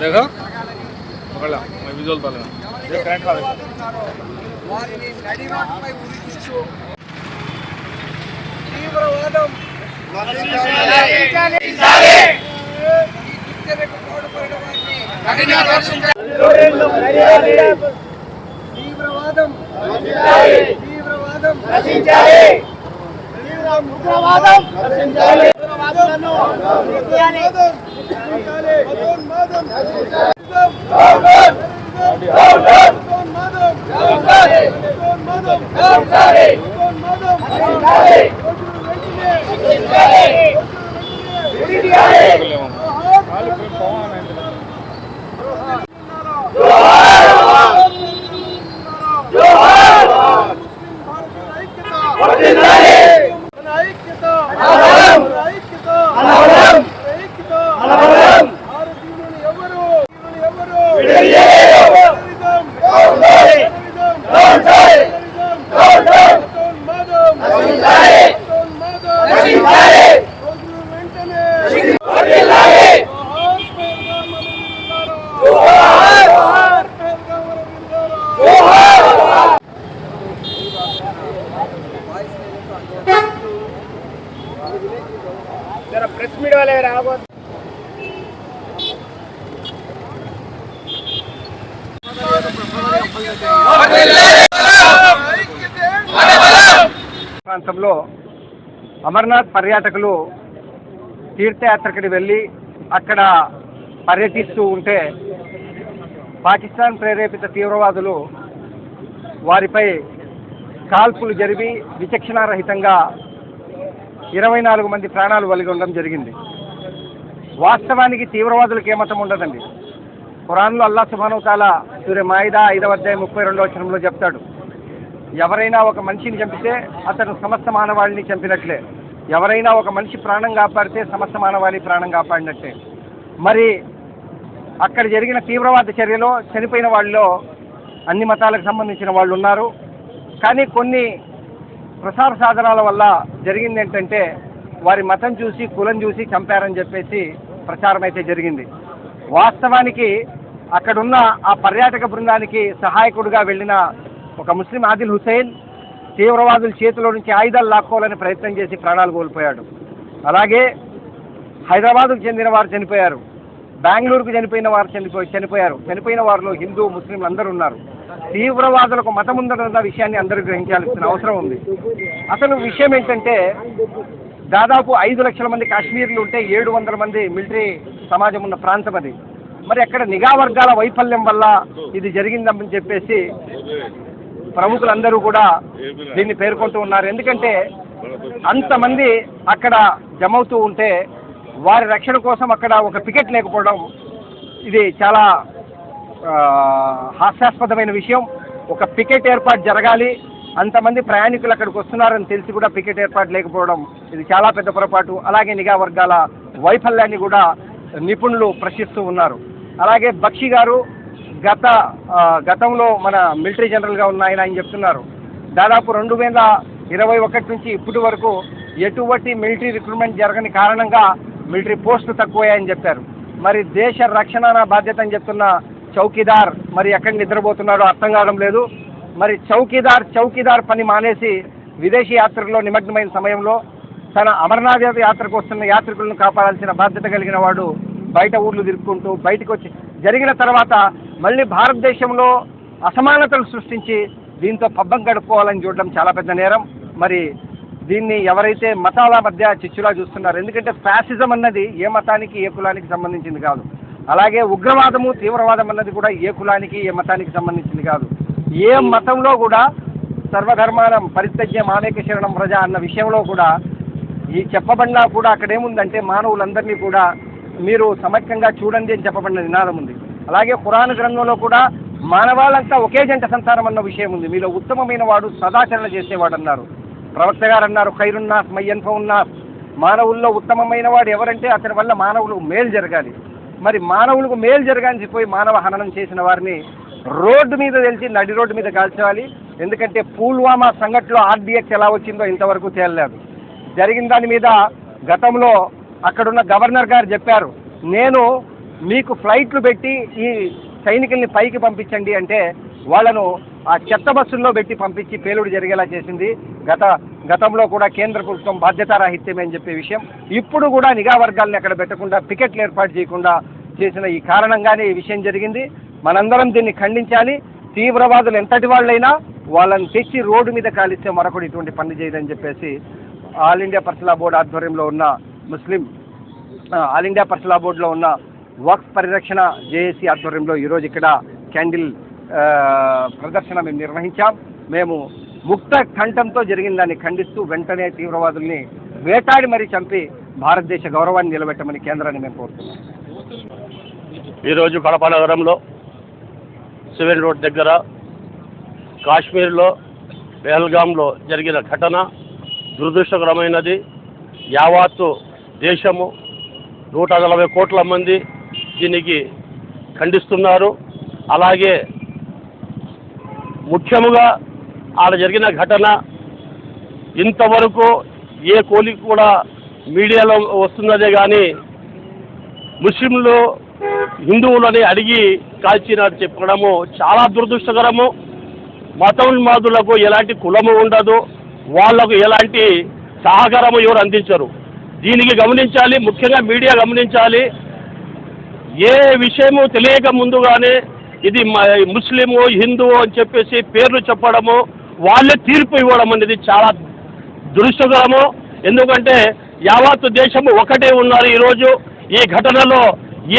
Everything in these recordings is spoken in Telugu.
देखो पकड़ ला मैं विजुअल डालूंगा ये करंट का देखो వారిని నడి రోడ్డుపై ఉరికిస్తూ తీవ్రవాదం ఈ దుశ్చర్యకు పాల్పడిన వారిని తీవ్రవాదం తీవ్రవాదం తీవ్ర ఉగ్రవాదం ప్రెస్ మీడియా వాళ్ళే రాబో ప్రాంతంలో అమర్నాథ్ పర్యాటకులు తీర్థయాత్రకి వెళ్ళి అక్కడ పర్యటిస్తూ ఉంటే పాకిస్తాన్ ప్రేరేపిత తీవ్రవాదులు వారిపై కాల్పులు జరిపి విచక్షణారహితంగా ఇరవై నాలుగు మంది ప్రాణాలు వలిగి ఉండడం జరిగింది. వాస్తవానికి తీవ్రవాదులకు ఏ మతం ఉండదండి. ఖురాన్లో అల్లా సుభానుతాల సూర్య మాయిదా ఐదవ అధ్యాయం ముప్పై రెండవ వచనంలో చెప్తాడు. ఎవరైనా ఒక మనిషిని చంపితే అతను సమస్త మానవాళిని చంపినట్లే. ఎవరైనా ఒక మనిషి ప్రాణం కాపాడితే సమస్త మానవాళి ప్రాణం కాపాడినట్టే. మరి అక్కడ జరిగిన తీవ్రవాద చర్యలో చనిపోయిన వాళ్ళలో అన్ని మతాలకు సంబంధించిన వాళ్ళు ఉన్నారు. కానీ కొన్ని ప్రసార సాధనాల వల్ల జరిగింది ఏంటంటే వారి మతం చూసి కులం చూసి చంపారని చెప్పేసి ప్రచారం అయితే జరిగింది. వాస్తవానికి అక్కడున్న ఆ పర్యాటక బృందానికి సహాయకుడిగా వెళ్ళిన ఒక ముస్లిం ఆదిల్ హుసేన్ తీవ్రవాదుల చేతిలో నుంచి ఆయుధాలు లాక్కోవాలని ప్రయత్నం చేసి ప్రాణాలు కోల్పోయాడు. అలాగే హైదరాబాద్కు చెందిన వారు చనిపోయారు. బెంగళూరుకు చనిపోయిన వారు చనిపోయి చనిపోయారు. చనిపోయిన వారిలో హిందూ ముస్లింలు అందరూ ఉన్నారు. తీవ్రవాదులకు మతం ఉందన్న విషయాన్ని అందరూ గ్రహించాల్సిన అవసరం ఉంది. అసలు విషయం ఏంటంటే దాదాపు ఐదు లక్షల మంది కాశ్మీర్లు ఉంటే ఏడు వందల మంది మిలిటరీ సమాజం ఉన్న ప్రాంతం అది. మరి అక్కడ నిఘా వర్గాల వైఫల్యం వల్ల ఇది జరిగిందని చెప్పేసి ప్రముఖులందరూ కూడా దీన్ని పేర్కొంటూ ఉన్నారు. ఎందుకంటే అంతమంది అక్కడ జమవుతూ ఉంటే వారి రక్షణ కోసం అక్కడ ఒక పికెట్ లేకపోవడం ఇది చాలా హాస్యాస్పదమైన విషయం. ఒక పికెట్ ఏర్పాటు జరగాలి. అంతమంది ప్రయాణికులు అక్కడికి వస్తున్నారని తెలిసి కూడా పికెట్ ఏర్పాటు లేకపోవడం ఇది చాలా పెద్ద పొరపాటు. అలాగే నిఘా వర్గాల వైఫల్యాన్ని కూడా నిపుణులు ప్రశ్నిస్తూ ఉన్నారు. అలాగే బక్షి గారు గత గతంలో మన మిలిటరీ జనరల్గా ఉన్న ఆయన ఆయన చెప్తున్నారు. దాదాపు రెండు వేల ఇరవై ఒకటి నుంచి ఇప్పటి వరకు ఎటువంటి మిలిటరీ రిక్రూట్మెంట్ జరగని కారణంగా మిలిటరీ పోస్టులు తక్కువయ్యాయని చెప్పారు. మరి దేశ రక్షణ నా బాధ్యత అని చెప్తున్న చౌకీదార్ మరి ఎక్కడ నిద్రపోతున్నాడో అర్థం కావడం లేదు. మరి చౌకీదార్ చౌకీదార్ పని మానేసి విదేశీ యాత్రల్లో నిమగ్నమైన సమయంలో తన అమర్నాథ్ యాత్రకు వస్తున్న యాత్రికులను కాపాడాల్సిన బాధ్యత కలిగిన వాడు బయట ఊర్లు తిరుక్కుంటూ బయటకు వచ్చి జరిగిన తర్వాత మళ్ళీ భారతదేశంలో అసమానతలు సృష్టించి దీంతో పబ్బం గడుపుకోవాలని చూడడం చాలా పెద్ద నేరం. మరి దీన్ని ఎవరైతే మతాల మధ్య చిచ్చులా చూస్తున్నారు ఎందుకంటే ఫ్యాసిజం అన్నది ఏ మతానికి ఏ కులానికి సంబంధించింది కాదు. అలాగే ఉగ్రవాదము తీవ్రవాదం అన్నది కూడా ఏ కులానికి ఏ మతానికి సంబంధించింది కాదు. ఏ మతంలో కూడా సర్వధర్మానం పరిత్యజ్య మానేక శరణం ప్రజ అన్న విషయంలో కూడా ఈ చెప్పబడినా కూడా అక్కడేముందంటే మానవులందరినీ కూడా మీరు సమైక్యంగా చూడండి అని చెప్పబడిన నినాదం ఉంది. అలాగే పురాణ గ్రంథంలో కూడా మానవాళ్ళంతా ఒకే జంట సంతానం అన్న విషయం ఉంది. మీలో ఉత్తమమైన వాడు సదాచరణ చేసేవాడు అన్నారు. ప్రవక్త గారు అన్నారు ఖైరున్నాస్ మయ్యన్ఫ ఉన్నాస్ మానవుల్లో ఉత్తమమైన వాడు ఎవరంటే అతని వల్ల మానవులకు మేలు జరగాలి. మరి మానవులకు మేలు జరగాలని పోయి మానవ హననం చేసిన వారిని రోడ్డు మీద తెలిసి నడి రోడ్డు మీద కాల్చాలి. ఎందుకంటే పుల్వామా సంఘటనలో ఆర్డీఎక్స్ ఎలా వచ్చిందో ఇంతవరకు తేలలేదు. జరిగిన దాని మీద గతంలో అక్కడున్న గవర్నర్ గారు చెప్పారు నేను మీకు ఫ్లైట్లు పెట్టి ఈ సైనికుల్ని పైకి పంపించండి అంటే వాళ్ళను ఆ చెత్త బస్సుల్లో పెట్టి పంపించి పేలుడు జరిగేలా చేసింది. గత గతంలో కూడా కేంద్ర ప్రభుత్వం బాధ్యతారాహిత్యమే అని చెప్పే విషయం. ఇప్పుడు కూడా నిఘా వర్గాల్ని అక్కడ పెట్టకుండా పికెట్లు ఏర్పాటు చేయకుండా చేసిన ఈ కారణంగానే ఈ విషయం జరిగింది. మనందరం దీన్ని ఖండించాలి. తీవ్రవాదులు ఎంతటి వాళ్ళైనా వాళ్ళని తెచ్చి రోడ్డు మీద కాలిస్తే మరొకటి ఇటువంటి పని చేయదని చెప్పేసి ఆల్ ఇండియా పర్సలా బోర్డు ఆధ్వర్యంలో ఉన్న ముస్లిం ఆల్ ఇండియా పర్సలా బోర్డులో ఉన్న వక్ఫ్ పరిరక్షణ జేఏసీ ఆధ్వర్యంలో ఈరోజు ఇక్కడ క్యాండిల్ ప్రదర్శన మేము నిర్వహించాం. మేము ముక్త కంఠంతో జరిగిన దాన్ని ఖండిస్తూ వెంటనే తీవ్రవాదుల్ని వేటాడి మరీ చంపి భారతదేశ గౌరవాన్ని నిలబెట్టమని కేంద్రాన్ని మేము కోరుతున్నాం. ఈరోజు కడప నగరంలో సివిల్ రోడ్ దగ్గర కాశ్మీర్లో పెహల్గాంలో జరిగిన ఘటన దురదృష్టకరమైనది. యావత్తు దేశము నూట నలభై కోట్ల మంది దీనికి ఖండిస్తున్నారు. అలాగే ముఖ్యముగా ఆడ జరిగిన ఘటన ఇంతవరకు ఏ కోలి కూడా మీడియాలో వస్తున్నదే కానీ ముస్లింలు హిందువులని అడిగి కాల్చినట్టు చెప్పడము చాలా దురదృష్టకరము. మతోన్మాదులకు ఎలాంటి కులము ఉండదు వాళ్ళకు ఎలాంటి సహకారము ఎవరు అందించరు. దీనికి గమనించాలి ముఖ్యంగా మీడియా గమనించాలి. ఏ విషయము తెలియక ముందుగానే ఇది ముస్లిము హిందువు అని చెప్పేసి పేర్లు చెప్పడము వాళ్ళే తీర్పు ఇవ్వడం అనేది చాలా దురుష్టకరము ఎందుకంటే యావత్ దేశము ఒకటే ఉన్నారు ఈరోజు. ఈ ఘటనలో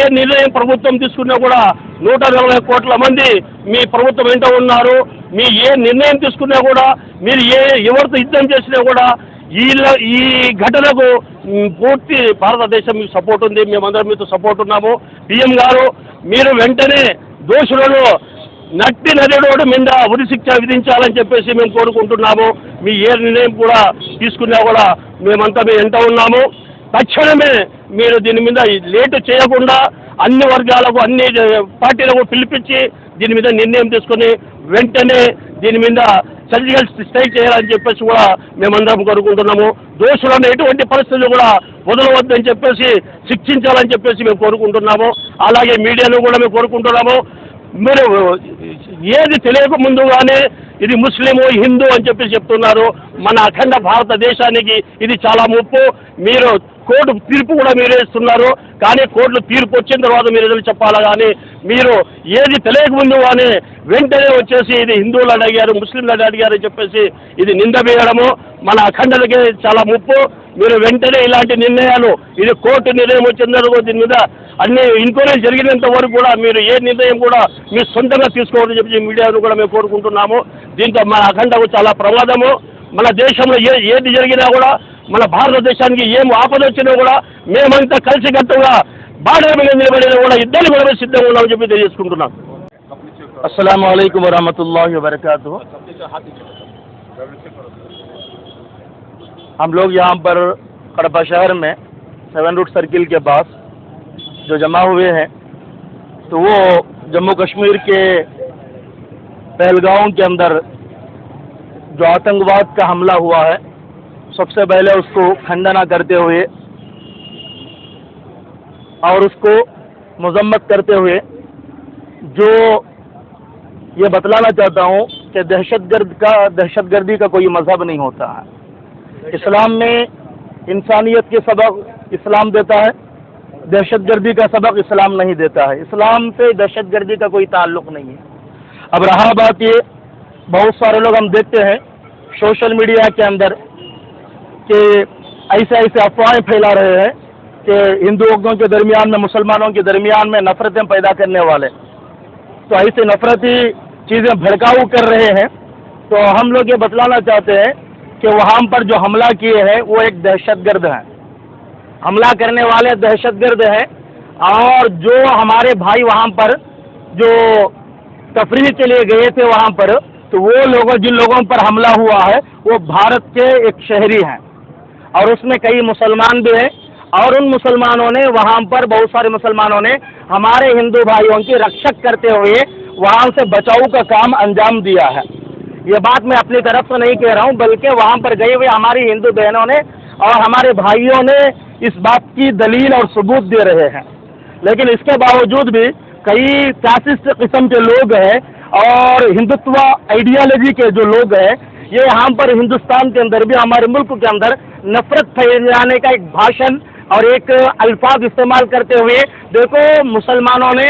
ఏ నిర్ణయం ప్రభుత్వం తీసుకున్నా కూడా నూట నలభై కోట్ల మంది మీ ప్రభుత్వం వెంట ఉన్నారు. మీ ఏ నిర్ణయం తీసుకున్నా కూడా మీరు ఏ ఎవరితో యుద్ధం చేసినా కూడా వీళ్ళ ఈ ఘటనకు పూర్తి భారతదేశం మీకు సపోర్ట్ ఉంది. మేమందరం మీతో సపోర్ట్ ఉన్నాము. పిఎం గారు మీరు వెంటనే దోషులను నట్టి నరేడు మీద ఉరి శిక్ష విధించాలని చెప్పేసి మేము కోరుకుంటున్నాము. మీ ఏ నిర్ణయం కూడా తీసుకున్నా కూడా మేమంతా మేము ఎంత ఉన్నాము. తక్షణమే మీరు దీని మీద లేటు చేయకుండా అన్ని వర్గాలకు అన్ని పార్టీలకు పిలిపించి దీని మీద నిర్ణయం తీసుకొని వెంటనే దీని మీద సర్జికల్ స్ట్రైక్ చేయాలని చెప్పేసి కూడా మేమందరం కోరుకుంటున్నాము. దోషులను ఎటువంటి పరిస్థితులు కూడా వదలవద్దని చెప్పేసి శిక్షించాలని చెప్పేసి మేము కోరుకుంటున్నాము. అలాగే మీడియాను కూడా మేము కోరుకుంటున్నాము. మీరు ఏది తెలియక ముందుగానే ఇది ముస్లిము హిందూ అని చెప్పి చెప్తున్నారు. మన అఖండ భారతదేశానికి ఇది చాలా ముప్పు. మీరు కోర్టు తీర్పు కూడా మీరే ఇస్తున్నారు. కానీ కోర్టులు తీర్పు వచ్చిన తర్వాత మీరు ఏదైనా చెప్పాలా? కానీ మీరు ఏది తెలియక అని వెంటనే వచ్చేసి ఇది హిందువులు అడిగారు ముస్లింలు అడిగారు అని చెప్పేసి ఇది నింద వేయడము మన అఖండలకి చాలా ముప్పు. మీరు వెంటనే ఇలాంటి నిర్ణయాలు ఇది కోర్టు నిర్ణయం వచ్చిందనుకో దీని మీద అన్ని ఎంక్వైరీ జరిగినంత వరకు కూడా మీరు ఏ నిర్ణయం కూడా మీ సొంతంగా తీసుకోవాలని చెప్పి మీడియాను కూడా మేము కోరుకుంటున్నాము. దీంతో మన అఖండకు చాలా ప్రమాదము. మన దేశంలో ఏ ఏది జరిగినా కూడా మన భారతదేశానికి ఏం ఆపద వచ్చినా కూడా మేమంతా కలిసికట్టుగా బార్డర్ మీద నిలబడినా కూడా ఇద్దరు కూడా మేము సిద్ధంగా ఉన్నామని చెప్పి తెలియజేసుకుంటున్నాం سب سے پہلے اس کو کھنڈنا کرتے ہوئے اور اس کو مذمت کرتے ہوئے جو یہ بتلانا چاہتا ہوں کہ دہشت گرد کا دہشت گردی کا کوئی مذہب نہیں ہوتا ہے۔ اسلام میں انسانیت کے سبق اسلام دیتا ہے، دہشت گردی کا سبق اسلام نہیں دیتا ہے۔ اسلام سے دہشت گردی کا کوئی تعلق نہیں ہے۔ اب رہا بات یہ، بہت سارے لوگ ہم دیکھتے ہیں سوشل میڈیا کے اندر کہ ایسے ایسے افواہیں پھیلا رہے ہیں کہ ہندوؤں کے درمیان میں، مسلمانوں کے درمیان میں نفرتیں پیدا کرنے والے۔ تو ایسے نفرتی چیزیں بھڑکاؤ کر رہے ہیں۔ تو ہم لوگ یہ بتلانا چاہتے ہیں کہ وہاں پر جو حملہ کیے ہیں، وہ ایک دہشت گرد ہیں۔ حملہ کرنے والے دہشت گرد ہیں۔ اور جو ہمارے بھائی وہاں پر جو تفریح کے لیے گئے تھے وہاں پر، تو وہ لوگوں، جن لوگوں پر حملہ ہوا ہے، وہ بھارت کے ایک شہری ہیں۔ اور اس میں کئی مسلمان بھی ہیں اور ان مسلمانوں نے وہاں پر بہت سارے مسلمانوں نے ہمارے ہندو بھائیوں کی رکشک کرتے ہوئے وہاں سے بچاؤ کا کام انجام دیا ہے۔ یہ بات میں اپنی طرف سے نہیں کہہ رہا ہوں، بلکہ وہاں پر گئے ہوئے ہماری ہندو بہنوں نے اور ہمارے بھائیوں نے اس بات کی دلیل اور ثبوت دے رہے ہیں۔ لیکن اس کے باوجود بھی کئی کاشت قسم کے لوگ ہیں اور ہندوتوا آئیڈیالوجی کے جو لوگ ہیں یہ یہاں پر ہندوستان کے اندر بھی ہمارے ملک کے اندر نفرت پھیلانے کا ایک بھاشن اور ایک الفاظ استعمال کرتے ہوئے دیکھو مسلمانوں نے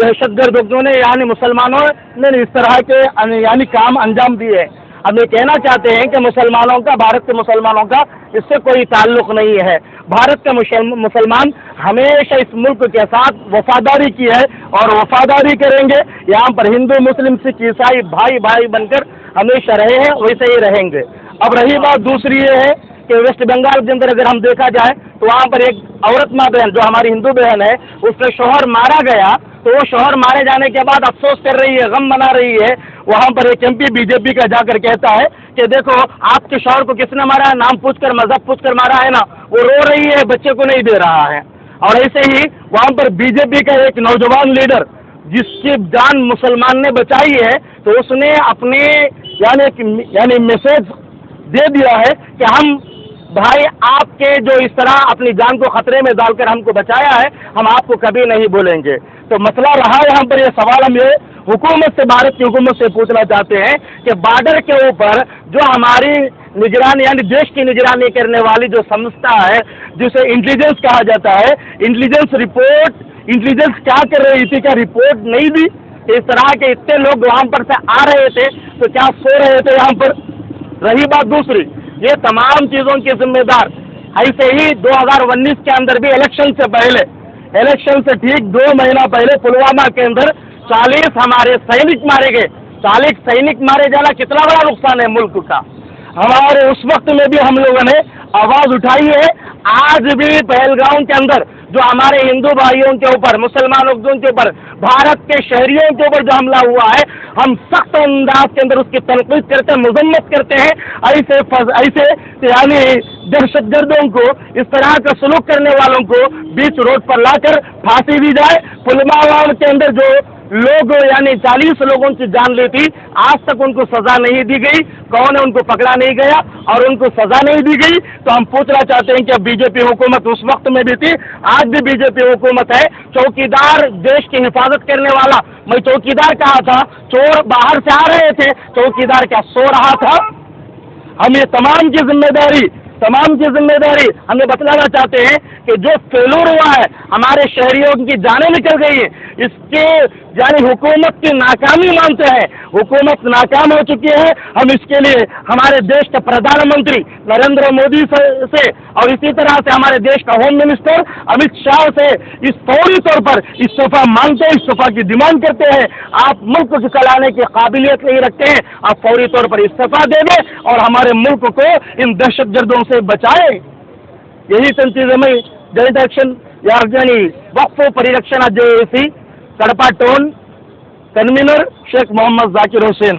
دہشت گردوں نے یعنی مسلمانوں نے اس طرح کے یعنی کام انجام دیے ہیں۔ ہم یہ کہنا چاہتے ہیں کہ مسلمانوں کا، بھارت کے مسلمانوں کا اس سے کوئی تعلق نہیں ہے۔ بھارت کے مسلمان ہمیشہ اس ملک کے ساتھ وفاداری کی ہے اور وفاداری کریں گے۔ یہاں پر ہندو، مسلم، سکھ، عیسائی بھائی بھائی بن کر ہمیشہ رہے ہیں، ویسے ہی رہیں گے۔ اب رہی بات دوسری یہ ہے کہ ویسٹ بنگال کے اندر اگر ہم دیکھا جائے، تو وہاں پر ایک عورت ماں بہن، جو ہماری ہندو بہن ہے، اس کا شوہر مارا گیا۔ تو وہ شوہر مارے جانے کے بعد افسوس کر رہی ہے، غم بنا رہی ہے۔ وہاں پر ایک ایم پی بی جے پی کا جا کر کہتا ہے کہ دیکھو، آپ کے شوہر کو کس نے مارا ہے؟ نام پوچھ کر، مذہب پوچھ کر مارا ہے نا؟ وہ رو رہی ہے، بچے کو نہیں دے رہا ہے۔ اور ایسے ہی وہاں پر بی جے پی کا ایک نوجوان لیڈر جس سے جان مسلمان نے بچائی ہے، تو اس نے اپنے یعنی یعنی میسج دے دیا ہے کہ ہم بھائی آپ کے جو اس طرح اپنی جان کو خطرے میں ڈال کر ہم کو بچایا ہے، ہم آپ کو کبھی نہیں بولیں گے۔ تو مسئلہ رہا یہاں پر، یہ سوال ہم یہ حکومت سے، بھارت کی حکومت سے پوچھنا چاہتے ہیں کہ بارڈر کے اوپر جو ہماری نگرانی یعنی دیش کی نگرانی کرنے والی جو سمجھتا ہے، جسے انٹیلیجنس کہا جاتا ہے انٹیلیجنس رپورٹ انٹیلیجنس کیا کر رہی تھی کیا رپورٹ نہیں دی۔ اس طرح کے اتنے لوگ وہاں پر سے آ رہے تھے تو کیا سو رہے تھے یہاں پر؟ رہی بات دوسری۔ یہ تمام چیزوں کے ذمہ دار۔ ایسے ہی دو ہزار انیس کے اندر بھی الیکشن سے پہلے، الیکشن سے ٹھیک دو مہینہ پہلے پلوامہ کے اندر چالیس ہمارے سینک مارے گئے۔ چالیس سینک مارے جانا کتنا بڑا نقصان ہے ملک کا۔ ہمارے اس وقت میں بھی ہم لوگوں نے آواز اٹھائی ہے۔ آج بھی پہلگاؤں کے اندر جو ہمارے ہندو بھائیوں کے اوپر مسلمان افزوں کے اوپر، بھارت کے شہریوں کے اوپر جو حملہ ہوا ہے، ہم سخت انداز کے اندر اس کی تنقید کرتے ہیں، مذمت کرتے ہیں۔ ایسے فض... ایسے یعنی دہشت گردوں کو، اس طرح کا سلوک کرنے والوں کو بیچ روڈ پر لا کر پھانسی دی جائے۔ پلواما کے اندر جو لوگ یعنی چالیس لوگوں سے جان لی تھی، آج تک ان کو سزا نہیں دی گئی۔ کون ہے ان کو پکڑا نہیں گیا اور ان کو سزا نہیں دی گئی؟ تو ہم پوچھنا چاہتے ہیں کہ اب بی جے پی حکومت اس وقت میں بھی تھی، آج بھی بی جے پی حکومت ہے۔ چوکیدار دیش کی حفاظت کرنے والا، میں چوکیدار کہا تھا، چور باہر سے آ رہے تھے۔ چوکیدار کیا سو رہا تھا؟ ہم یہ تمام کی ذمہ داری، تمام کی ذمہ داری ہمیں بتلانا چاہتے ہیں کہ جو فیلور ہوا ہے، ہمارے شہریوں کی جانیں نکل گئی ہیں۔ اس کے یعنی حکومت کی ناکامی مانتے ہیں۔ حکومت ناکام ہو چکی ہے۔ ہم اس کے لیے ہمارے دیش کے پردھان منتری نریندر مودی سے اور اسی طرح سے ہمارے دیش کا ہوم منسٹر امت شاہ سے اس فوری طور پر استعفیٰ مانگتے ہیں استعفیٰ کی ڈیمانڈ کرتے ہیں۔ آپ ملک کو چلانے کی قابلیت نہیں رکھتے ہیں۔ آپ فوری طور پر استعفیٰ دے دیں اور ہمارے ملک کو ان دہشت گردوں سے بچائیں۔ یہی تنظیم جنت ایکشن یعنی وقف و جو ایسی कडपा टोन कन्व्हिनर शेख मोहम्मद जाकीर हुसेन